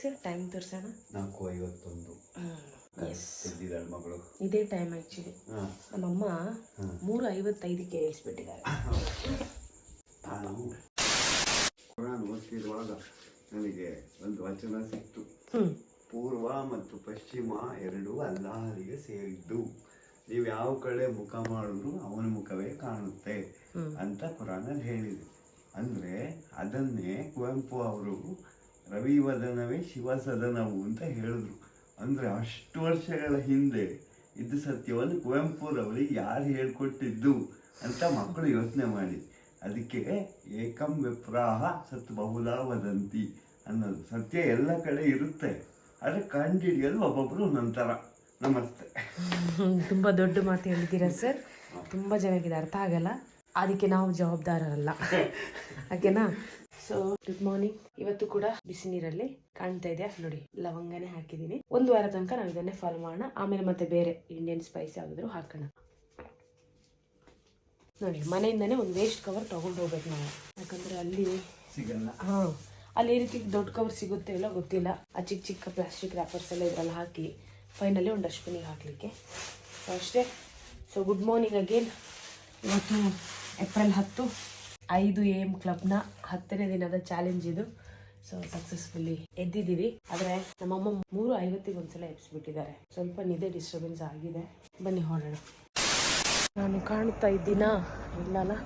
Sir time ತೋರಿಸೋಣ? ನಾಲ್ಕು ಐವತ್ತೊಂದು. ಎಸ್ ಎದ್ದಿದ್ದಾಳೆ ಮಗಳು. ಇದೇ ಟೈಮ್ ಆ್ಯಕ್ಚುಲಿ ಹಾಂ. ನಮ್ಮಮ್ಮ ಮೂರು ಐವತ್ತೈದಕ್ಕೆ ಇಳಿಸ್ಬಿಟ್ಟಿದ್ದಾರೆ ಕುರಾನ್ ಓದ್ತಿರುವಾಗ ನನಗೆ ಒಂದು ವಚನ ಸಿಕ್ತು. ಪೂರ್ವ ಮತ್ತು ಪಶ್ಚಿಮ ಎರಡೂ ಅಲ್ಲಾಹರಿಗೆ ಸೇರಿದ್ದು. ನೀವು ಯಾವ ಕಡೆ ಮುಖ ಮಾಡಿದ್ರು ಅವನ ಮುಖವೇ ಕಾಣುತ್ತೆ ಅಂತ ಕುರಾನಲ್ಲಿ ಹೇಳಿದೆ. ಅಂದ್ರೆ ಅದನ್ನೇ ಕುವೆಂಪು ಅವರು ರವಿವದನವೇ ಶಿವಸದನವು ಅಂತ ಹೇಳಿದ್ರು. ಅಂದರೆ ಅಷ್ಟು ವರ್ಷಗಳ ಹಿಂದೆ ಇದ್ದ ಸತ್ಯವನ್ನು ಕುವೆಂಪುರವರಿಗೆ ಯಾರು ಹೇಳ್ಕೊಟ್ಟಿದ್ದು ಅಂತ ಮಕ್ಕಳು ಯೋಚನೆ ಮಾಡಿ ಅದಕ್ಕೆ ಏಕಂ ವಿಪ್ರಾಹ ಸತ್ ಬಹುಲಾ ವದಂತಿ ಅನ್ನೋದು. ಸತ್ಯ ಎಲ್ಲ ಕಡೆ ಇರುತ್ತೆ. ಆದರೆ ಕಂಡಿಡಿಯಲು ಒಬ್ಬೊಬ್ಬರು ನಂತರ. ನಮಸ್ತೆ. ತುಂಬ ದೊಡ್ಡ ಮಾತು ಹೇಳಿದ್ದೀರಾ ಸರ್. ತುಂಬ ಜನಕ್ಕೆ ಇದು ಅರ್ಥ ಆಗಲ್ಲ. ಅದಕ್ಕೆ ನಾವು ಜವಾಬ್ದಾರರಲ್ಲ. ಓಕೆನಾ ಸೊ ಗುಡ್ ಮಾರ್ನಿಂಗ್ ಇವತ್ತು ಕೂಡ ಬಿಸಿ ನೀರಲ್ಲಿ ಕಾಣ್ತಾ ಇದೆ. ನೋಡಿ ಲವಂಗನೇ ಹಾಕಿದ್ದೀನಿ. ಒಂದು ವಾರ ತನಕ ನಾವು ಇದನ್ನೇ ಫಾಲೋ ಮಾಡೋಣ. ಆಮೇಲೆ ಮತ್ತೆ ಬೇರೆ ಇಂಡಿಯನ್ ಸ್ಪೈಸ್ ಯಾವುದಾದ್ರು ಹಾಕೋಣ. ನೋಡಿ ಮನೆಯಿಂದನೇ ಒಂದು ವೇಸ್ಟ್ ಕವರ್ ತಗೊಂಡು ಹೋಗ್ಬೇಕು ನಾವು. ಯಾಕಂದ್ರೆ ಅಲ್ಲಿ ಸಿಗಲ್ಲ. ಹಾ ಅಲ್ಲಿ ಈ ರೀತಿ ದೊಡ್ಡ ಕವರ್ ಸಿಗುತ್ತೆ ಇಲ್ಲ ಗೊತ್ತಿಲ್ಲ. ಆ ಚಿಕ್ಕ ಚಿಕ್ಕ ಪ್ಲಾಸ್ಟಿಕ್ ರ್ಯಾಪರ್ಸ್ ಎಲ್ಲ ಇದ್ರಲ್ಲಿ ಹಾಕಿ ಫೈನಲಿ ಒಂದು ಡಸ್ಟ್ಬಿನಿಗೆ ಹಾಕಲಿಕ್ಕೆ. ಸೊ ಅಷ್ಟೇ. ಸೊ ಗುಡ್ ಮಾರ್ನಿಂಗ್ ಅಗೇನ್ ಇವತ್ತು ಏಪ್ರಿಲ್ ಹತ್ತು. ಐದು ಎ ಎಂ ಕ್ಲಬ್ನ ಹತ್ತನೇ ದಿನದ ಚಾಲೆಂಜ್ ಇದು. ಸೊ ಸಕ್ಸಸ್ಫುಲ್ಲಿ ಎದ್ದಿದ್ದೀವಿ. ಆದರೆ ನಮ್ಮಮ್ಮ ಮೂರು ಐವತ್ತಿಗೆ ಒಂದ್ಸಲ ಎಬ್ಸ್ಬಿಟ್ಟಿದ್ದಾರೆ. ಸ್ವಲ್ಪ ನಿದ್ದೆ ಡಿಸ್ಟರ್ಬೆನ್ಸ್ ಆಗಿದೆ. ಬನ್ನಿ ಹೊರಡೋಣ ನಾನು ಕಾಣ್ತಾ ಇದ್ದೀನ? ಇಲ್ಲಲ್ಲ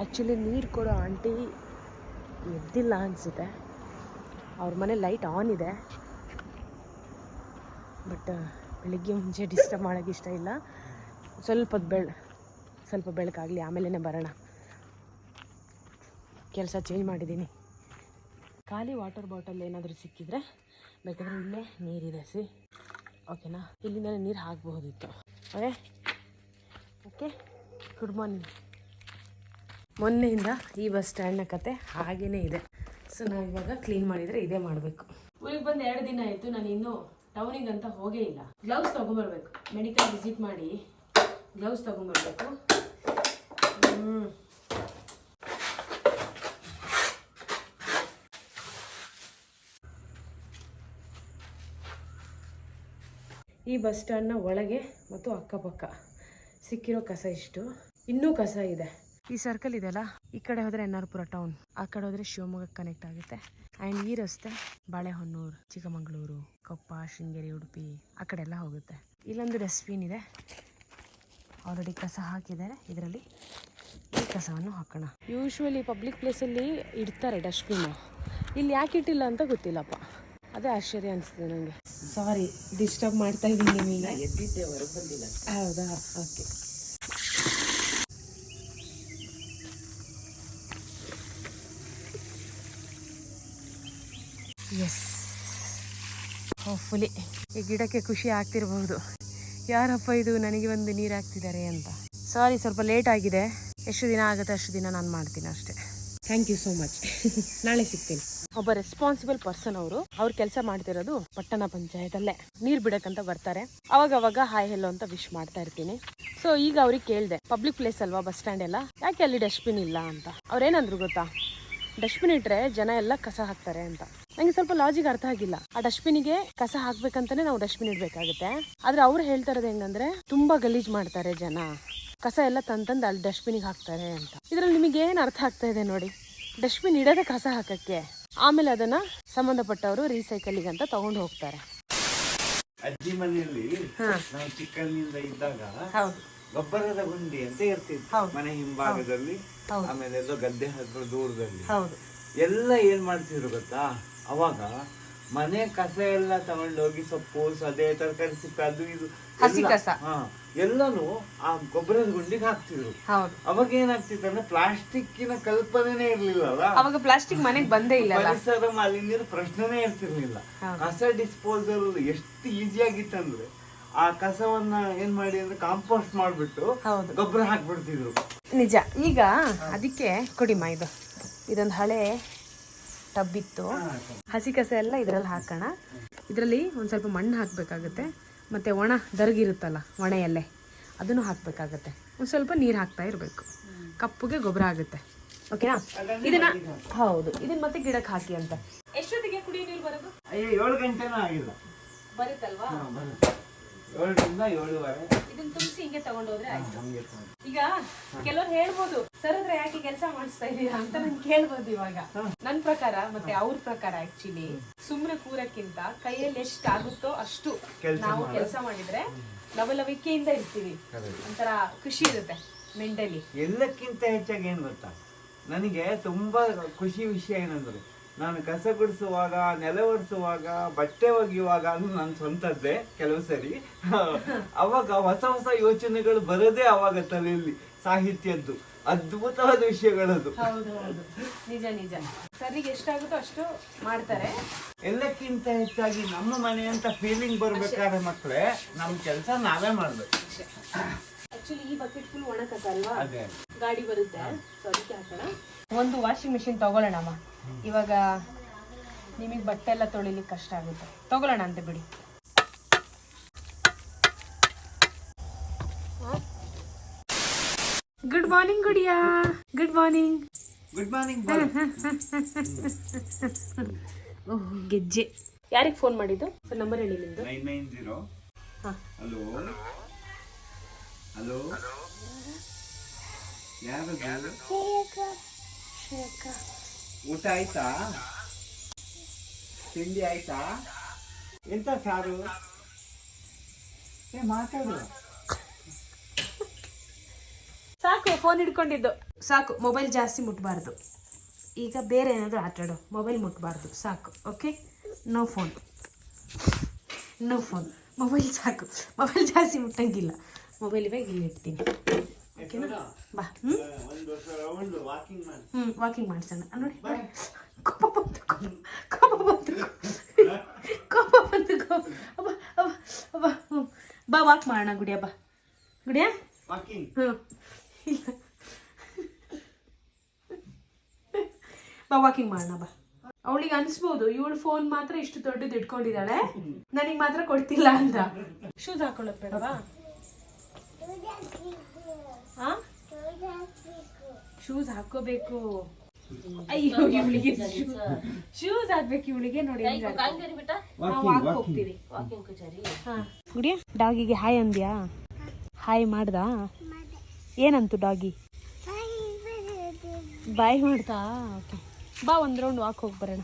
ಆ್ಯಕ್ಚುಲಿ ನೀರು ಕೊಡೋ ಆಂಟಿ ಎದ್ದಿಲ್ಲ ಅನಿಸುತ್ತೆ. ಅವ್ರ ಮನೆ ಲೈಟ್ ಆನ್ ಇದೆ. ಬಟ್ ಬೆಳಿಗ್ಗೆ ಮುಂಚೆ ಡಿಸ್ಟರ್ಬ್ ಮಾಡೋಕ್ಕೆ ಇಷ್ಟ ಇಲ್ಲ. ಸ್ವಲ್ಪ ಬೆಳ್, ಸ್ವಲ್ಪ ಬೆಳಕಾಗಲಿ ಆಮೇಲೆ ಬರೋಣ. ಕೆಲಸ ಚೇಂಜ್ ಮಾಡಿದ್ದೀನಿ. ಖಾಲಿ ವಾಟರ್ ಬಾಟಲ್ ಏನಾದರೂ ಸಿಕ್ಕಿದ್ರೆ ಬೇಕಾದ್ರೆ ಇಲ್ಲೇ ನೀರಿದೆ ಸಿ ಓಕೆನಾ ಇಲ್ಲಿಂದಲೇ ನೀರು ಹಾಕಬಹುದಿತ್ತು. ಓಕೆ ಓಕೆ ಗುಡ್ ಮಾರ್ನಿಂಗ್ ಮೊನ್ನೆಯಿಂದ ಈ ಬಸ್ ಸ್ಟ್ಯಾಂಡ್ನ ಕತೆ ಹಾಗೇನೇ ಇದೆ. ಸೊ ನಾವು ಇವಾಗ ಕ್ಲೀನ್ ಮಾಡಿದರೆ ಇದೇ ಮಾಡಬೇಕು. ಊರಿಗೆ ಬಂದು ಎರಡು ದಿನ ಆಯಿತು, ನಾನು ಇನ್ನೂ ಟೌನಿಗೆ ಅಂತ ಹೋಗೇ ಇಲ್ಲ. ಗ್ಲೌಸ್ ತೊಗೊಂಬರ್ಬೇಕು. ಮೆಡಿಕಲ್ ವಿಸಿಟ್ ಮಾಡಿ ಗ್ಲೌಸ್ ತೊಗೊಂಬರ್ಬೇಕು. ಹ್ಞೂ ಈ ಬಸ್ ಸ್ಟ್ಯಾಂಡ್ನ ಒಳಗೆ ಮತ್ತು ಅಕ್ಕಪಕ್ಕ. ಸಿಕ್ಕಿರೋ ಕಸ ಇಷ್ಟು. ಇನ್ನೂ ಕಸ ಇದೆ. ಈ ಸರ್ಕಲ್ ಇದೆಯಲ್ಲ ಈ ಕಡೆ ಹೋದರೆ ಎನ್ ಆರ್ಪುರ ಟೌನ್ ಆ ಕಡೆ ಹೋದರೆ ಶಿವಮೊಗ್ಗ ಕನೆಕ್ಟ್ ಆಗುತ್ತೆ. ಆ್ಯಂಡ್ ಈ ರಸ್ತೆ ಬಾಳೆಹೊನ್ನೂರು, ಚಿಕ್ಕಮಗಳೂರು, ಕೊಪ್ಪ, ಶೃಂಗೇರಿ, ಉಡುಪಿ ಆ ಕಡೆ ಎಲ್ಲ ಹೋಗುತ್ತೆ. ಇಲ್ಲೊಂದು ಡಸ್ಟ್ಬಿನ್ ಇದೆ. ಆಲ್ರೆಡಿ ಕಸ ಹಾಕಿದ್ದಾರೆ. ಇದರಲ್ಲಿ ಈ ಕಸವನ್ನು ಹಾಕೋಣ. ಯೂಶ್ವಲಿ ಪಬ್ಲಿಕ್ ಪ್ಲೇಸಲ್ಲಿ ಇಡ್ತಾರೆ ಡಸ್ಟ್ಬಿನ್ ಇಲ್ಲಿ ಯಾಕೆ ಇಟ್ಟಿಲ್ಲ ಅಂತ ಗೊತ್ತಿಲ್ಲಪ್ಪ. ಅದೇ ಆಶ್ಚರ್ಯ ಅನಿಸ್ತದೆ ನನಗೆ ಸಾರಿ ಡಿಸ್ಟರ್ಬ್ ಮಾಡ್ತಾ ಇದ್ದೀನಿ ನಿಮಗೆ. ಎದ್ದಿದ್ದೆ ಹೊರಗೆ ಬಂದಿಲ್ಲ. ಹೌದಾ? ಓಕೆ ಎಸ್ ಹೋಪ್ಫುಲಿ ಈ ಗಿಡಕ್ಕೆ ಖುಷಿ ಆಗ್ತಿರ್ಬೋದು. ಯಾರಪ್ಪ ಇದು? ನನಗೆ ಒಂದು ನೀರು ಹಾಕ್ತಿದ್ದಾರೆ ಅಂತ. ಸಾರಿ ಸ್ವಲ್ಪ ಲೇಟ್ ಆಗಿದೆ. ಎಷ್ಟು ದಿನ ಆಗುತ್ತೆ ಅಷ್ಟು ದಿನ ನಾನು ಮಾಡ್ತೀನಿ ಅಷ್ಟೇ. ಥ್ಯಾಂಕ್ ಯು ಸೋ ಮಚ್ ನಾಳೆ ಸಿಗ್ತೀನಿ. ಒಬ್ಬ ರೆಸ್ಪಾನ್ಸಿಬಲ್ ಪರ್ಸನ್ ಅವರು, ಅವ್ರು ಕೆಲಸ ಮಾಡ್ತಿರೋದು ಪಟ್ಟಣ ಪಂಚಾಯತಲ್ಲೇ. ನೀರ್ ಬಿಡಕ್ಕಂತ ಬರ್ತಾರೆ. ಅವಾಗ ಅವಾಗ ಹಾಯ್ ಹೆಲ್ಲೋ ಅಂತ ವಿಶ್ ಮಾಡ್ತಾ ಇರ್ತೀನಿ. ಸೊ ಈಗ ಅವ್ರಿಗೆ ಕೇಳಿದೆ ಪಬ್ಲಿಕ್ ಪ್ಲೇಸ್ ಅಲ್ವಾ ಬಸ್ ಸ್ಟ್ಯಾಂಡ್ ಎಲ್ಲ? ಯಾಕೆ ಅಲ್ಲಿ ಡಸ್ಟ್ಬಿನ್ ಇಲ್ಲ ಅಂತ? ಅವ್ರೇನಂದ್ರು ಗೊತ್ತಾ? ಡಸ್ಟ್ಬಿನ್ ಇಟ್ರೆ ಜನ ಎಲ್ಲ ಕಸ ಹಾಕ್ತಾರೆ ಅಂತ. ನಂಗೆ ಸ್ವಲ್ಪ ಲಾಜಿಕ್ ಅರ್ಥ ಆಗಿಲ್ಲ. ಆ ಡಸ್ಟ್ಬಿನ್ಗೆ ಕಸ ಹಾಕ್ಬೇಕಂತಾನೆ ನಾವು ಡಸ್ಟ್ಬಿನ್ ಇಡ್ಬೇಕಾಗುತ್ತೆ. ಆದ್ರೆ ಅವ್ರು ಹೇಳ್ತಾ ಇರೋದು ಹೆಂಗಂದ್ರೆ, ತುಂಬಾ ಗಲೀಜ್ ಮಾಡ್ತಾರೆ ಜನ. ಕಸ ಎಲ್ಲ ತಂತಂದು ಅಲ್ಲಿ ಡಸ್ಟ್ಬಿನಿಗೆ ಹಾಕ್ತಾರೆ ಅಂತ. ಇದ್ರಲ್ಲಿ ನಿಮಗೆ ಏನು ಅರ್ಥ ಆಗ್ತಾ ಇದೆ ನೋಡಿ? ಡಸ್ಟ್ಬಿನ್ ಇಡೋದೇ ಕಸ ಹಾಕಕ್ಕೆ. ಆಮೇಲೆ ಅದನ್ನ ಸಂಬಂಧಪಟ್ಟವರು ರೀಸೈಕಲಿಗೆ ಅಂತ ತಗೊಂಡು ಹೋಗ್ತಾರೆ. ಅಜ್ಜಿ ಮನೆಯಲ್ಲಿ ನಾವು ಚಿಕ್ಕಂದಿನಿಂದ ಇದ್ದಾಗ ಗೊಬ್ಬರದ ಗುಂಡಿ ಅಂತ ಇರ್ತಿತ್ತು. ಮನೆ ಹಿಂಭಾಗದಲ್ಲಿ. ಆಮೇಲೆ ಎಲ್ಲೋ ಗದ್ದೆ ಹತ್ರ ದೂರದಲ್ಲಿ. ಎಲ್ಲ ಏನ್ ಮಾಡ್ತಿದ್ರು ಗೊತ್ತಾ? ಅವಾಗ ಮನೆ ಕಸ ಎಲ್ಲ ತಗೊಂಡೋಗಿ ಸೊಪ್ಪು ಸದೆ ತರಕಾರಿ ಸಿಪ್ಪೆ ಅದು ಇದು ಹಸಿ ಕಸ. ಹಾ ಎಲ್ಲಾನು ಆ ಗೊಬ್ಬರದ ಗುಂಡಿಗೆ ಹಾಕ್ತಿದ್ರು. ಅವಾಗ ಏನಾಗ್ತಿತ್ತು ಅಂದ್ರೆ ಪ್ಲಾಸ್ಟಿಕ್ಕಿನ ಕಲ್ಪನೆನೇ ಇರ್ಲಿಲ್ಲಲ್ಲ ಅವಾಗ ಪ್ಲಾಸ್ಟಿಕ್ ಮನೆಗೆ ಬಂದೇ ಇಲ್ಲ ಪರಿಸರ ಮಾಲಿನ್ಯದ ಪ್ರಶ್ನೆನೇ ಇರ್ತಿರ್ಲಿಲ್ಲ. ಕಸ ಡಿಸ್ಪೋಸಲ್ ಎಷ್ಟು ಈಸಿ ಆಗಿತ್ತಂದ್ರೆ ಆ ಕಸವನ್ನ ಏನ್ ಮಾಡಿ ಅಂದ್ರೆ ಕಾಂಪೋಸ್ಟ್ ಮಾಡ್ಬಿಟ್ಟು. ಗೊಬ್ಬರ ಹಾಕ್ಬಿಡ್ತಿದ್ರು. ನಿಜ. ಈಗ ಅದಕ್ಕೆ ಕೊಡಿಮ್ಮ ಇದು. ಇದೊಂದು ಹಳೆ ಟಬ್ ಇತ್ತು ಹಸಿ ಕಸ ಎಲ್ಲ ಇದರಲ್ಲಿ ಹಾಕೋಣ. ಇದರಲ್ಲಿ ಒಂದು ಸ್ವಲ್ಪ ಮಣ್ಣು ಹಾಕಬೇಕಾಗುತ್ತೆ. ಮತ್ತು ಒಣ ದರ್ಗಿರುತ್ತಲ್ಲ ಒಣ ಎಲೆ ಅದನ್ನು ಹಾಕಬೇಕಾಗತ್ತೆ. ಒಂದು ಸ್ವಲ್ಪ ನೀರು ಹಾಕ್ತಾ ಇರಬೇಕು. ಕಪ್ಪುಗೆ ಗೊಬ್ಬರ ಆಗುತ್ತೆ. ಓಕೆನಾ? ಇದನ್ನ ಹೌದು ಇದನ್ನ ಮತ್ತೆ ಗಿಡಕ್ಕೆ ಹಾಕಿ ಅಂತ. ಎಷ್ಟೊತ್ತಿಗೆ ಕುಡಿಯೋ ನೀರು ಬರೋದು? ಏಳು ಗಂಟೆನೂ ಆಗಿಲ್ಲ. ಬರುತ್ತಲ್ವಾ. ಏಳರಿಂದ ಏಳುವರೆ. ಇದನ್ನ ತುಂಬಿಸಿ ಹಿಂಗೆ ಆಯ್ತು. ಈಗ ಕೆಲವ್ರು ಹೇಳ್ಬೋದು ಸರ್ ಹತ್ರ ಯಾಕೆ ಕೆಲಸ ಮಾಡಿಸ್ತಾ ಇದೀರಾ? ಅಂತ ನನ್ ಕೇಳ್ಬೋದು ಇವಾಗ. ನನ್ ಪ್ರಕಾರ ಮತ್ತೆ ಅವ್ರ ಪ್ರಕಾರ ಆಕ್ಚುಲಿ ಸುಮ್ನೆ ಕೂರಕ್ಕಿಂತ ಕೈಯಲ್ಲಿ ಎಷ್ಟು ಆಗುತ್ತೋ ಅಷ್ಟು ನಾವು ಕೆಲಸ ಮಾಡಿದ್ರೆ ಲವಲವಿಕೆಯಿಂದ ಇರ್ತೀವಿ. ಒಂಥರ ಖುಷಿ ಇರುತ್ತೆ ಮೆಂಟಲಿ ಎಲ್ಲಕ್ಕಿಂತ ಹೆಚ್ಚಾಗಿ ಏನ್ ಗೊತ್ತಾ? ನನಗೆ ತುಂಬಾ ಖುಷಿ ವಿಷಯ ಏನಂದ್ರೆ ನಾನು ಕಸ ಗುಡಿಸುವಾಗ ನೆಲ ಒರೆಸುವಾಗ ಬಟ್ಟೆ ಒಗೆಯುವಾಗ ಅದು ನನ್ನ ಸ್ವಂತದ್ದೇ ಕೆಲವು ಸರಿ. ಅವಾಗ ಹೊಸ ಹೊಸ ಯೋಚನೆಗಳು ಬರೋದೇ ಅವಾಗ ತಲೆಯಲ್ಲಿ ಸಾಹಿತ್ಯದ್ದು ಅದ್ಭುತವಾದ ವಿಷಯಗಳದು. ನಿಜ ನಿಜ. ಸರಿಗೆ ಎಷ್ಟಾಗುತ್ತೋ ಅಷ್ಟು ಮಾಡ್ತಾರೆ. ಎಲ್ಲಕ್ಕಿಂತ ಹೆಚ್ಚಾಗಿ ನಮ್ಮ ಮನೆ ಅಂತ ಫೀಲಿಂಗ್ ಬರ್ಬೇಕಾದ್ರೆ ಮಕ್ಕಳೇ ನಮ್ಮ ಕೆಲಸ ನಾವೇ ಮಾಡ್ಬೇಕು. ಆಕ್ಚುಲಿ ಈ ಬಕೆಟ್ ಫುಲ್ ಒಣ ಕಸ ಅಲ್ವಾ ಗಾಡಿ ಬರುತ್ತೆ. ಸೊ ಅದಕ್ಕೆ ಹಾಕೋಣ ಒಂದು ವಾಷಿಂಗ್ ಮಿಷಿನ್ ತಗೊಳ್ಳೋಣಮ್ಮ ಇವಾಗ ನಿಮಗೆ ಬಟ್ಟೆ ಎಲ್ಲ ತೊಳಿಲಿಕ್ಕೆ ಕಷ್ಟ ಆಗುತ್ತೆ. ತಗೊಳ್ಳೋಣ ಅಂತ ಬಿಡಿ. Good morning Gudiya. Good morning good morning oh ಗೆಜ್ಜೆ. ಯಾರಿಗೆ ಫೋನ್ ಮಾಡಿದ್ದು? ನಂಬರ್ ಹೇಳಿ ನಿಮ್ದು. Nine nine zero hello hello? ಯಾರದು ಊಟ ಆಯ್ತಾ? ತಿಂಡಿ ಆಯ್ತಾ? ಎಂತ ಸಾರು? ಏ ಮಾತಾಡು. ಸಾಕು ಫೋನ್ ಹಿಡ್ಕೊಂಡಿದ್ದು. ಸಾಕು ಮೊಬೈಲ್ ಜಾಸ್ತಿ ಮುಟ್ಬಾರ್ದು. ಈಗ ಬೇರೆ ಏನಾದರೂ ಆಟಾಡು ಮೊಬೈಲ್ ಮುಟ್ಬಾರ್ದು. ಸಾಕು okay no phone no phone mobile ಸಾಕು. ಮೊಬೈಲ್ ಜಾಸ್ತಿ ಮುಟ್ಟಂಗಿಲ್ಲ. ಮೊಬೈಲ್ ಇವಾಗ ಇಲ್ಲಿ ಇರ್ತೀನಿ ಓಕೆನಾ ಬಾ. ಹ್ಞೂ ವಾಕಿಂಗ್ ಮಾಡಿ ಹ್ಞೂ ವಾಕಿಂಗ್ ಮಾಡ್ಸೋಣ ನೋಡಿ. ಕೋಪ ಬಂತು ಕೋಪ ಬಂತು. ಕೋಪ ಬಂತು ಕೋಪ. ಅಬ್ಬ ಅಬ್ಬ ಅಬ್ಬ ಹ್ಞೂ ಬಾ ವಾಕ್ ಮಾಡೋಣ ಗುಡಿಯ ಬಾ. ಗುಡಿಯ? ವಾಕಿಂಗ್ ಹ್ಞೂ ಇಲ್ಲ. ಬಾ ವಾಕಿಂಗ್ ಮಾಡೋಣ ಬಾ. ಅವಳಿಗೆ ಅನ್ಸ್ಬೋದು ಇವಳು ಫೋನ್ ಮಾತ್ರ ಇಷ್ಟು ದೊಡ್ಡದು ಇಟ್ಕೊಂಡಿದ್ದಾಳೆ. ನನಗೆ ಮಾತ್ರ ಕೊಡ್ತಿಲ್ಲ ಅಂತ. ಶೂಸ್ ಹಾಕೊಳ್ಳೋದು ಬೇಡವಾ? ಶೂಸ್ ಹಾಕೋಬೇಕು ಅಯ್ಯೋ ಇವಳಿಗೆ ಶೂಸ್ ಹಾಕ್ಬೇಕು ಇವಳಿಗೆ ನೋಡಿ ವಾಕ್ ಹೋಗ್ತೀವಿ. ಗುಡಿಯ ಡಾಗಿಗೆ ಹಾಯ್ ಅಂದ್ಯಾ? ಹಾಯ್ ಮಾಡ್ದಾ? ಏನಂತು ಡಾಗಿ? ಬಾಯ್ ಮಾಡ್ತಾ ಓಕೆ. ಬಾ ಒಂದು ರೌಂಡ್ ವಾಕ್ ಹೋಗಿ ಬರೋಣ.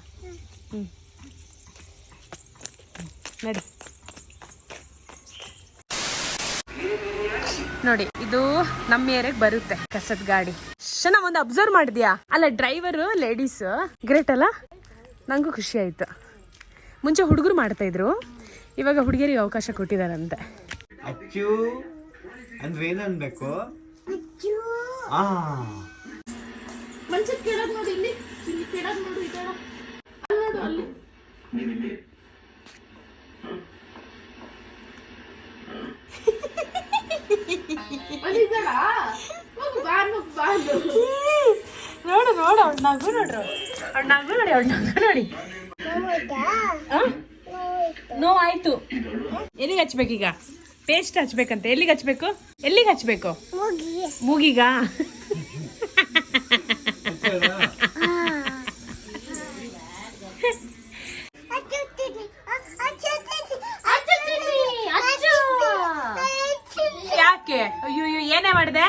ಹ್ಞೂ ನಡಿ. ನೋಡಿ ಇದು ನಮ್ಮ ಏರಿಯಾಗ ಬರುತ್ತೆ ಕಸದ ಗಾಡಿ. ಶನ ಒಂದು ಅಬ್ಸರ್ವ್ ಮಾಡಿದ್ಯಾ? ಅಲ್ಲ ಡ್ರೈವರ್ ಲೇಡೀಸ್ ಗ್ರೇಟ್ ಅಲ್ಲ? ನಂಗೂ ಖುಷಿ ಆಯ್ತು. ಮುಂಚೆ ಹುಡುಗರು ಮಾಡ್ತಾ ಇದ್ರು ಇವಾಗ ಹುಡುಗಿಯರಿಗೆ ಅವಕಾಶ ಕೊಟ್ಟಿದಾರಂತೆ ಅಚ್ಚು ನೋಡಿ ಇಲ್ಲಿ ನೋಡು ಈ ಕಡೆ. ಅಲ್ಲಿ ನೋಡು ಅಲ್ಲಿ ನೋಡು ನೋಡು ಅವ್ಳ ನಗು ನೋಡ್ರು. ಅವ್ಳ ನಗು ನೋಡಿ ಅವ್ಳ ನಗು ನೋಡಿ? ನೋವಾಯ್ತು. ಎಲ್ಲಿಗೆ ಹಚ್ಬೇಕೀಗ? ಪೇಸ್ಟ್ ಹಚ್ಬೇಕಂತ. ಎಲ್ಲಿಗೆ ಹಚ್ಬೇಕು? ಎಲ್ಲಿಗೆ ಹಚ್ಬೇಕು? ಮೂಗಿಗ. ಮಾಡಿದೆ?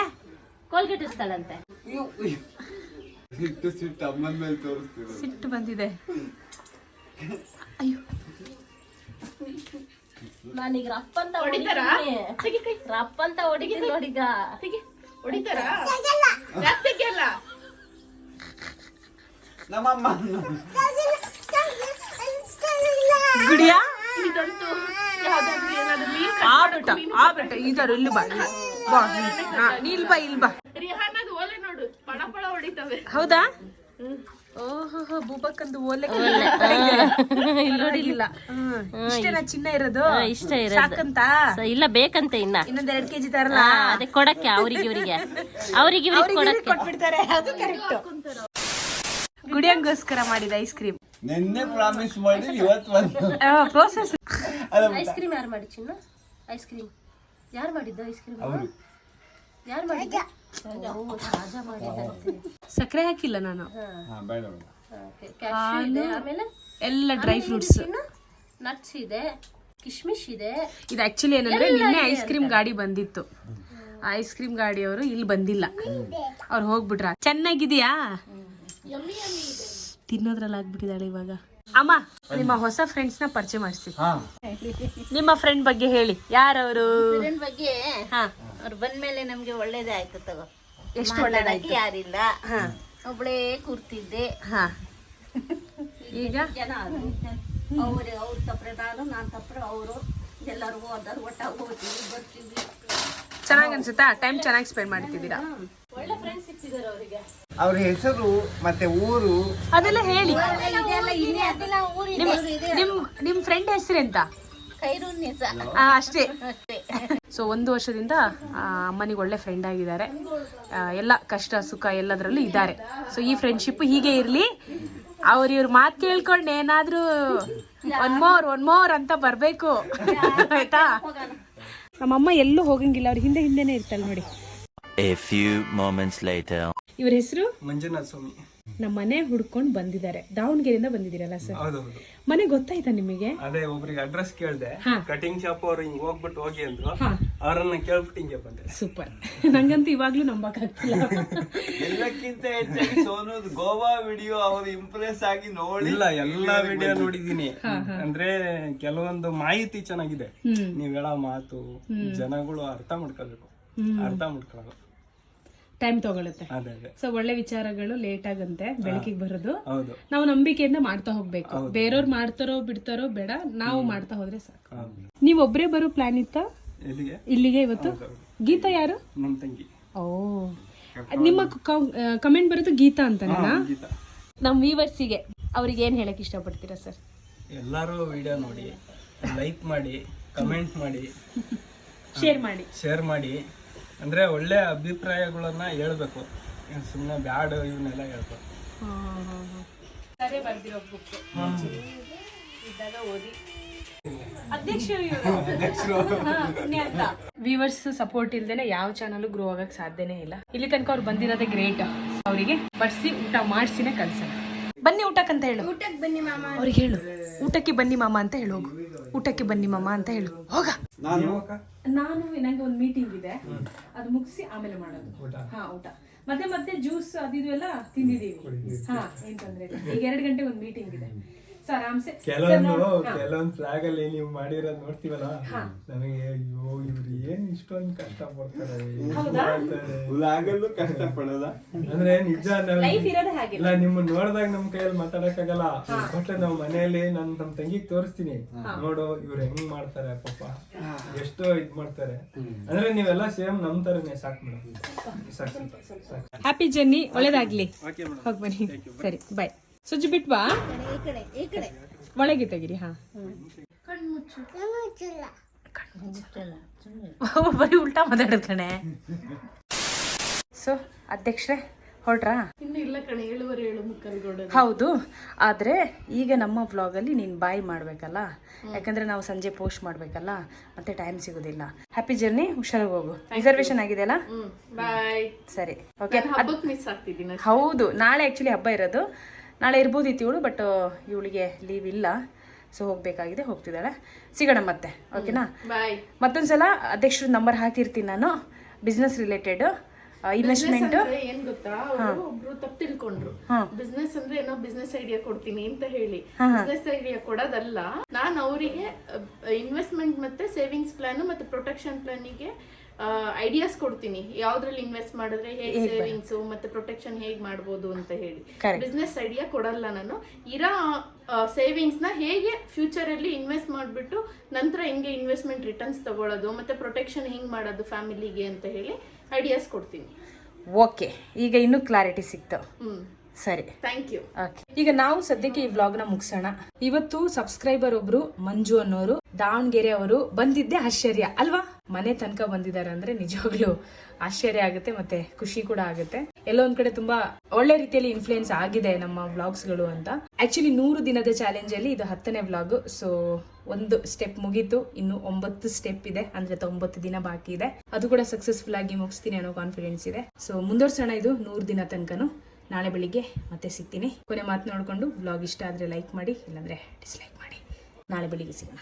ಕೋಲ್ಗೇಟ್ ಇರ್ತಾಳಂತೆ. ಸಿಟ್ಟು ಸಿಟ್ಟು ಅಮ್ಮನ ಮೇಲೆ ತೋರಿಸ್ತೀರ ಸಿಟ್ಟು ಬಂದಿದೆ. ಅಯ್ಯೋ. ನಾನೀಗ ರಪ್ಪ ಅಂತ ಹೊಡಿತಾರ? ರಪ್ಪ ಅಂತ ಹೊಡಿತೀನಿ ನೋಡೀಗ. ನಮ್ಮಮ್ಮ ಗುಡಿಯ? ಆಬಿಟ್ಟ ಆಬಿಟ್ಟ ಇದರ ಇಲ್ಲಿ ಬಾ ಇಲ್ಲಿ. ಬಾ ಇಲ್ಲಿ. ಹಾ, ನೀ ಇಲ್ಲಿ ಬಾ. ಇಲ್ಲಿ ಬಾ ಹೌದಾ? ಓಹೋ ಬೂಬಕ್ಕಂದು ಓಲೆ. ನೋಡಿಲ್ಲ ಇಷ್ಟೇನಾ ಚಿನ್ನ ಇರೋದು? ಇಷ್ಟ. ಸಾಕಂತ? ಇಲ್ಲ ಬೇಕಂತ ಇನ್ನ. ಇನ್ನೊಂದ್ ಎರಡ್ ಕೆಜಿ ತರಲ್ಲ ಹಾ, ಅದೇ ಕೊಡಕ್ಕೆ ಅವ್ರಿಗೆ ಇವ್ರಿಗೆ. ಅವ್ರಿಗೆ ಇವ್ರಿಗೆ ಕೊಡಕ್ಕೆ. ಕೊಟ್ಬಿಡ್ತಾರೆ. ಅದು ಕರೆಕ್ಟ್ ಗುಡಿಯಂಗೋಸ್ಕರ ಮಾಡಿದ ಐಸ್ ಕ್ರೀಮ್ ನಿನ್ನೆ ಪ್ರಾಮಿಸ್ ಮಾಡಿ ಇವತ್ತು ಬಂದು ಪ್ರೋಸೆಸ್ ಐಸ್ ಕ್ರೀಮ್ ಯಾರು ಮಾಡಿ ಚಿನ್ನ? ಐಸ್ ಕ್ರೀಮ್ ಯಾರು ಮಾಡಿದ್ದ ಐಸ್ ಕ್ರೀಮ್ ಅವರು. ಯಾರು ಮಾಡಿದ್ದ? ಮಾಡಿದಂತೆ. ಸಕ್ಕರೆ ಹಾಕಿಲ್ಲ ನಾನು. ಎಲ್ಲ ಡ್ರೈ ಫ್ರೂಟ್ಸ್ ನಟ್ಸ್ ಇದೆ ಕಿಶ್ಮಿಶ್ ಇದೆ. ಇದು ಆಕ್ಚುಲಿ ಏನಂದ್ರೆ ನಿನ್ನೆ ಐಸ್ ಕ್ರೀಮ್ ಗಾಡಿ ಬಂದಿತ್ತು. ಐಸ್ ಕ್ರೀಮ್ ಗಾಡಿಯವರು ಇಲ್ಲಿ ಬಂದಿಲ್ಲ. ಅವ್ರು ಹೋಗ್ಬಿಟ್ರ. ಚೆನ್ನಾಗಿದೆಯಾ? ತಿನ್ನೋದ್ರಲ್ಲಿ ಆಗ್ಬಿಟ್ಟಿದ್ದಾಳೆ ಇವಾಗ. ಅಮ್ಮ ನಿಮ್ಮ ಹೊಸ ಫ್ರೆಂಡ್ಸ್ನ ಪರಿಚಯ ಮಾಡಿಸಿ. ನಿಮ್ಮ ಫ್ರೆಂಡ್ ಬಗ್ಗೆ ಹೇಳಿ ಯಾರವರು? ಫ್ರೆಂಡ್ ಬಗ್ಗೆ ಹಾ. ಅವ್ರು ಬಂದ್ಮೇಲೆ ನಮ್ಗೆ ಒಳ್ಳೇದೇ ಆಯ್ತು ತಗೋ. ಎಷ್ಟು ಒಳ್ಳೇದಾಯ್ತು ಯಾರಿಲ್ಲ. ಒಬ್ಳೇ ಕೂರ್ತಿದ್ದೆ. ಹಾ. ಈಗ? ಜನ ಅವ್ರೆ ಅವ್ರ ತಪ್ರೆ ನಾನು ನಾನ್ ತಪ್ರೆ ಅವರು ಎಲ್ಲರೂ ಹೋದಾರು ಒಟ್ಟಾಗಿ ಹೋಗ್ತೀವಿ ಬರ್ತೀವಿ. ಚೆನ್ನಾಗಿ ಅನ್ಸುತ್ತಾ? ಟೈಮ್ ಚೆನ್ನಾಗಿ ಸ್ಪೆಂಡ್ ಮಾಡ್ತಿದ್ದೀರಾ? ಅವ್ರ ಹೆಸರು ಮತ್ತೆ ಊರು. ಅದೆಲ್ಲ ಹೇಳಿ. ನಿಮ್ ನಿಮ್ ನಿಮ್ ಫ್ರೆಂಡ್ ಹೆಸರೆಂತ ಖೈರುನ್ನಿಸ ಆ, ಅಷ್ಟೇ. ಅಷ್ಟೇ ಸೊ ಒಂದು ವರ್ಷದಿಂದ ಅಮ್ಮನಿಗೆ ಒಳ್ಳೆ ಫ್ರೆಂಡ್ ಆಗಿದ್ದಾರೆ. ಎಲ್ಲ ಕಷ್ಟ ಸುಖ ಎಲ್ಲದರಲ್ಲೂ ಇದ್ದಾರೆ. ಸೊ ಈ ಫ್ರೆಂಡ್ಶಿಪ್ ಹೀಗೆ ಇರಲಿ. ಅವ್ರ ಇವ್ರ ಮಾತು ಕೇಳ್ಕೊಂಡು ಏನಾದರೂ ಒನ್ ಮೋರ್ ಒನ್ ಮೋರ್ ಅಂತ ಬರಬೇಕು. ಆಯ್ತಾ? ನಮ್ಮಮ್ಮ ಎಲ್ಲೂ ಹೋಗಂಗಿಲ್ಲ. ಅವ್ರ ಹಿಂದೆ ಹಿಂದೆನೇ ಇರ್ತಾಳೆ ನೋಡಿ. A few moments later. ಇವ್ರ ಹೆಸರು? ಮಂಜುನಾಥ್ ಸ್ವಾಮಿ. ನಮ್ಮ ಮನೆ ಹುಡ್ಕೊಂಡು ಬಂದಿದ್ದಾರೆ. ದಾವಣಗೆರೆಯಿಂದ ಬಂದಿದ್ದೀರಲ್ಲ ಸರ್? ಹೌದು ಮನೆ ಗೊತ್ತಾಯ್ತಾ ನಿಮಗೆ? ಅದೇ ಒಬ್ರಿಗೆ ಅಡ್ರೆಸ್ ಕೇಳ್ದೆ. ಹಾ. ಕಟಿಂಗ್ ಶಾಪ್ ಅವ್ರು ಹಿಂಗ್ ಹೋಗ್ಬಿಟ್ಟು ಹೋಗಿ ಅಂದ್ರು. ಅವರನ್ನ ಅವ್ರನ್ನ ಕೇಳ್ಬಿಟ್ಟು ಹಿಂಗೆ ಬಂದೆ ಸೂಪರ್. ನಂಗಂತೂ ಇವಾಗ್ಲೂ ನಂಬಕ್ಕಾಗ್ತಿಲ್ಲ. ಎಲ್ಲಕ್ಕಿಂತ ಹೆಚ್ಚಾಗಿ ಸೋನುದ್ ಗೋವಾ ವಿಡಿಯೋ ಅವ್ರು ಇಂಪ್ರೆಸ್ ಆಗಿ ನೋಡಿ. ಇಲ್ಲ ಎಲ್ಲಾ ವಿಡಿಯೋ ನೋಡಿದೀನಿ ಅಂದ್ರೆ ಕೆಲವೊಂದು ಮಾಹಿತಿ ಚೆನ್ನಾಗಿದೆ. ಹ್ಮ್. ನೀವ್ ಹೇಳೋ ಮಾತು ಜನಗಳು ಅರ್ಥ ಮಾಡ್ಕೋಬೇಕು ಅರ್ಥ ಮಾಡ್ಕೊಳ್ಳೋದು ಟೈಮ್ ತಗೊಳುತ್ತೆ. ಸೊ ಒಳ್ಳೆ ವಿಚಾರಗಳು ಲೇಟ್ ಆಗಂತೆ ಬೆಳಕಿಗೆ ಬರೋದು. ನಾವು ನಂಬಿಕೆಯಿಂದ ಮಾಡ್ತಾ ಹೋಗ್ಬೇಕು. ಬೇರೆಯವ್ರು ಮಾಡ್ತಾರೋ ಬಿಡ್ತಾರೋ ಬೇಡ ನಾವು ಮಾಡ್ತಾ ಹೋದ್ರೆ ಸಾಕು. ನೀವ್ ಒಬ್ರೇ ಬರೋ ಪ್ಲಾನ್ ಇತ್ತ? ಇಲ್ಲಿಗೆ ಇವತ್ತು? ಗೀತಾ ಯಾರು? ನಮ್ಮ ತಂಗಿ. ಓ. ನಿಮ್ಮ ಕಮೆಂಟ್ ಬರೋದು ಗೀತಾ ಅಂತ ನಮ್ ನಮ್ಗೆ ಅವ್ರಿಗೆ ಏನ್ ಹೇಳಕ್ ಇಷ್ಟಪಡ್ತೀರಾ ಸರ್ ಎಲ್ಲಾರು ವಿಡಿಯೋ ನೋಡಿ ಲೈಕ್ ಮಾಡಿ ಕಮೆಂಟ್ ಮಾಡಿ ಶೇರ್ ಮಾಡಿ. ಶೇರ್ ಮಾಡಿ. ಅಂದ್ರೆ ಒಳ್ಳೆ ಅಭಿಪ್ರಾಯಗಳನ್ನ ಹೇಳ್ಬೇಕು. ಸುಮ್ಮನೆ ಬ್ಯಾಡ್ ಇವನ್ನೆಲ್ಲ ಹೇಳ್ಬೇಕು. ವ್ಯೂವರ್ಸ್ ಸಪೋರ್ಟ್ ಇಲ್ದೇನೆ ಯಾವ ಚಾನಲ್ ಗ್ರೋ ಆಗಕ್ ಸಾಧ್ಯನೇ ಇಲ್ಲ. ಇಲ್ಲಿ ತನಕ ಅವ್ರು ಬಂದಿರೋದೆ ಗ್ರೇಟ್ ಅವರಿಗೆ ಬಡ್ಸಿ ಊಟ ಮಾಡಿಸಿನೇ ಕಳ್ಸೋಣ ಬನ್ನಿ ಊಟಕ್ಕಂತ ಹೇಳು. ಅವ್ರಿಗೆ ಹೇಳು. ಊಟಕ್ಕೆ ಬನ್ನಿ ಮಾಮ ಅಂತ ಹೇಳು ಹೋಗು. ಊಟಕ್ಕೆ ಬನ್ನಿ ಮಾಮ ಅಂತ ಹೇಳು. ಹೋಗ. ನಾನು ನಾನು ನಂಗೆ ಒಂದು ಮೀಟಿಂಗ್ ಇದೆ. ಅದು ಮುಗಿಸಿ ಆಮೇಲೆ ಮಾಡೋದು. ಹಾ ಊಟ. ಮತ್ತೆ ಮತ್ತೆ ಜ್ಯೂಸ್ ಅದು ಇದು ಎಲ್ಲ ತಿಂದಿದೀವಿ ಹಾ ಏನ್ ತೊಂದ್ರೆ ಇಲ್ಲ. ಈಗ ಎರಡು ಗಂಟೆ ಒಂದು ಮೀಟಿಂಗ್ ಇದೆ. ಆರಾಮ್ಸೆ ಕೆಲವೊಂದು ಕೆಲವೊಂದು ಫ್ಲಾಗ್ ಅಲ್ಲಿ ನೀವು ಮಾಡಿರೋದು ನೋಡ್ತೀವಲ್ಲ? ನನಗೆ ಅಯ್ಯೋ ಇವ್ರು ಏನ್ ಇಷ್ಟೊಂದು ಕಷ್ಟ ಪಡ್ತಾರೆ ಕಷ್ಟ ಪಡೋದ ಅಂದ್ರೆ ನಿಜ ಇಲ್ಲ ನಿಮ್ಮ ನೋಡಿದಾಗ ನಮ್ ಕೈಯಲ್ಲಿ ಮಾತಾಡಕ್ಕಾಗಲ್ಲ. ಬಟ್ ನಾವ್ ಮನೆಯಲ್ಲಿ ನನ್ ನಮ್ ತಂಗಿಗ್ ತೋರಿಸ್ತೀನಿ. ನೋಡು ಇವ್ರು ಹೆಂಗ್ ಮಾಡ್ತಾರೆ ಪಾಪ. ಎಷ್ಟೋ ಇದ್ ಮಾಡ್ತಾರೆ. ಅಂದ್ರೆ ನೀವೆಲ್ಲ ಸೇಮ್ ನಮ್ ತರನೇ ಸಾಕ್ ಮೇಡಮ್. ಸಾಕು. ಸಾಕು. ಹ್ಯಾಪಿ ಜರ್ನಿ ಒಳ್ಳೇದಾಗ್ಲಿ. ಹೋಗಿ ಬನ್ನಿ. ಸರಿ ಬಾಯ್ ಸುಜ್ಜಿ ಬಿಟ್ವಾ? ಒಳಗೆ ತೆಗಿರಿ ಹಾ. ಬರೀ ಉಲ್ಟಾ ಮಾತಾಡೋದ್ ಕಣೆ. ಸೊ ಅಧ್ಯಕ್ಷರೇ ಹೊರಟ್ರಾ? ಹೌದು ಆದ್ರೆ ಈಗ ನಮ್ಮ ಬ್ಲಾಗಲ್ಲಿ ನೀನ್ ಬಾಯ್ ಮಾಡಬೇಕಲ್ಲ? ಯಾಕಂದ್ರೆ ನಾವು ಸಂಜೆ ಪೋಸ್ಟ್ ಮಾಡಬೇಕಲ್ಲ? ಮತ್ತೆ ಟೈಮ್ ಸಿಗೋದಿಲ್ಲ. ಹ್ಯಾಪಿ ಜರ್ನಿ ಹುಷಾರಾಗಿ ಹೋಗು. ರಿಸರ್ವೇಶನ್ ಆಗಿದೆಯಲ್ಲ? ಬಾಯ್ ಸರಿ ಓಕೆ ಹಬ್ಬಕ್ಕೆ ಮಿಸ್ ಆಗ್ತಿದ್ದೀನಿ ಹೌದು ನಾಳೆ ಆ್ಯಕ್ಚುಲಿ ಹಬ್ಬ ಇರೋದು. ನಾಳೆ ಇರ್ಬೋದಿತ್ತು ಇವಳು ಬಟ್ ಇವಳಿಗೆ ಲೀವ್ ಇಲ್ಲ. ಸೊ ಹೋಗಬೇಕಾಗಿದೆ ಹೋಗ್ತಿದ್ದಾಳೆ. ಸಿಗೋಣ ಮತ್ತೆ ಓಕೆನಾ ಮತ್ತೊಂದ್ಸಲ ಅಧ್ಯಕ್ಷರ ನಂಬರ್ ಹಾಕಿರ್ತೀನಿ ನಾನು ಬಿಸ್ನೆಸ್ ರಿಲೇಟೆಡ್ ಇನ್ವೆಸ್ಟ್ಮೆಂಟ್ ಏನ್ ಗೊತ್ತಾ? ಅವರು ಒಬ್ರು ತಪ್ಪು ತಿಳ್ಕೊಂಡ್ರು. ಬಿಸ್ನೆಸ್ ಅಂದ್ರೆ ಏನೋ ಬಿಸ್ನೆಸ್ ಐಡಿಯಾ ಕೊಡ್ತೀನಿ ಅಂತ ಹೇಳಿ. ಬಿಸ್ನೆಸ್ ಐಡಿಯಾ ಕೊಡೋದಲ್ಲ ನಾನು ಅವರಿಗೆ ಇನ್ವೆಸ್ಟ್ಮೆಂಟ್ ಮತ್ತೆ ಸೇವಿಂಗ್ಸ್ ಪ್ಲಾನ್ ಮತ್ತೆ ಪ್ರೊಟೆಕ್ಷನ್ ಪ್ಲಾನಿಗೆ ಐಡಿಯಾಸ್ ಕೊಡ್ತೀನಿ. ಯಾವ್ದ್ರಲ್ಲಿ ಇನ್ವೆಸ್ಟ್ ಮಾಡಿದ್ರೆ ಹೇಗೆ ಸೇವಿಂಗ್ಸ್ ಮತ್ತೆ ಪ್ರೊಟೆಕ್ಷನ್ ಹೇಗ್ ಮಾಡ್ಬೋದು ಅಂತ ಹೇಳಿ. ಬಿಸ್ನೆಸ್ ಐಡಿಯಾ ಕೊಡಲ್ಲ ನಾನು. ಇರೋ ಸೇವಿಂಗ್ಸ್ನ ಹೇಗೆ ಫ್ಯೂಚರ್ ಅಲ್ಲಿ ಇನ್ವೆಸ್ಟ್ ಮಾಡ್ಬಿಟ್ಟು ನಂತರ ಹೆಂಗೆ ಇನ್ವೆಸ್ಟ್ಮೆಂಟ್ ರಿಟರ್ನ್ಸ್ ತಗೊಳ್ಳೋದು ಮತ್ತೆ ಪ್ರೊಟೆಕ್ಷನ್ ಹೆಂಗ್ ಮಾಡೋದು ಫ್ಯಾಮಿಲಿಗೆ ಅಂತ ಹೇಳಿ ಐಡಿಯಾಸ್ ಕೊಡ್ತೀನಿ. ಓಕೆ ಈಗ ಇನ್ನೂ ಕ್ಲಾರಿಟಿ ಸಿಕ್ತು. ಹ್ಮ್. ಸರಿ. ಥ್ಯಾಂಕ್ ಯು ಓಕೆ ಈಗ ನಾವು ಸದ್ಯಕ್ಕೆ ಈ ವ್ಲಾಗ್ನ ಮುಗಿಸೋಣ. ಇವತ್ತು ಸಬ್ಸ್ಕ್ರೈಬರ್ ಒಬ್ರು ಮಂಜು ಅನ್ನೋರು ದಾವಣಗೆರೆ ಅವರು ಬಂದಿದ್ದೆ ಆಶ್ಚರ್ಯ ಅಲ್ವಾ? ಮನೆ ತನಕ ಬಂದಿದ್ದಾರೆ ಅಂದ್ರೆ ನಿಜವಾಗ್ಲೂ ಆಶ್ಚರ್ಯ ಆಗುತ್ತೆ ಮತ್ತೆ ಖುಷಿ ಕೂಡ ಆಗುತ್ತೆ. ಎಲ್ಲೋ ಒಂದ್ ಕಡೆ ತುಂಬಾ ಒಳ್ಳೆ ರೀತಿಯಲ್ಲಿ ಇನ್ಫ್ಲೂಯೆನ್ಸ್ ಆಗಿದೆ ನಮ್ಮ ವ್ಲಾಗ್ಸ್ಗಳು ಅಂತ. ಆಕ್ಚುಲಿ ನೂರು ದಿನದ ಚಾಲೆಂಜ್ ಅಲ್ಲಿ ಇದು ಹತ್ತನೇ ವ್ಲಾಗ್ ಸೊ ಒಂದು ಸ್ಟೆಪ್ ಮುಗೀತು, ಇನ್ನು ಒಂಬತ್ತು ಸ್ಟೆಪ್ ಇದೆ, ಅಂದ್ರೆ ತೊಂಬತ್ತು ದಿನ ಬಾಕಿ ಇದೆ. ಅದು ಕೂಡ ಸಕ್ಸಸ್ಫುಲ್ ಆಗಿ ಮುಗಿಸ್ತೀನಿ ಅನ್ನೋ ಕಾನ್ಫಿಡೆನ್ಸ್ ಇದೆ. ಸೊ ಮುಂದುವರ್ಸೋಣ ಇದು ನೂರು ದಿನ ತನಕನು. ನಾಳೆ ಬೆಳಿಗ್ಗೆ ಮತ್ತೆ ಸಿಗ್ತೀನಿ. ಕೊನೆ ಮಾತು ನೋಡಿಕೊಂಡು ಬ್ಲಾಗ್ ಇಷ್ಟ ಆದರೆ ಲೈಕ್ ಮಾಡಿ, ಇಲ್ಲಾಂದರೆ ಡಿಸ್ಲೈಕ್ ಮಾಡಿ. ನಾಳೆ ಬೆಳಿಗ್ಗೆ ಸಿಗೋಣ.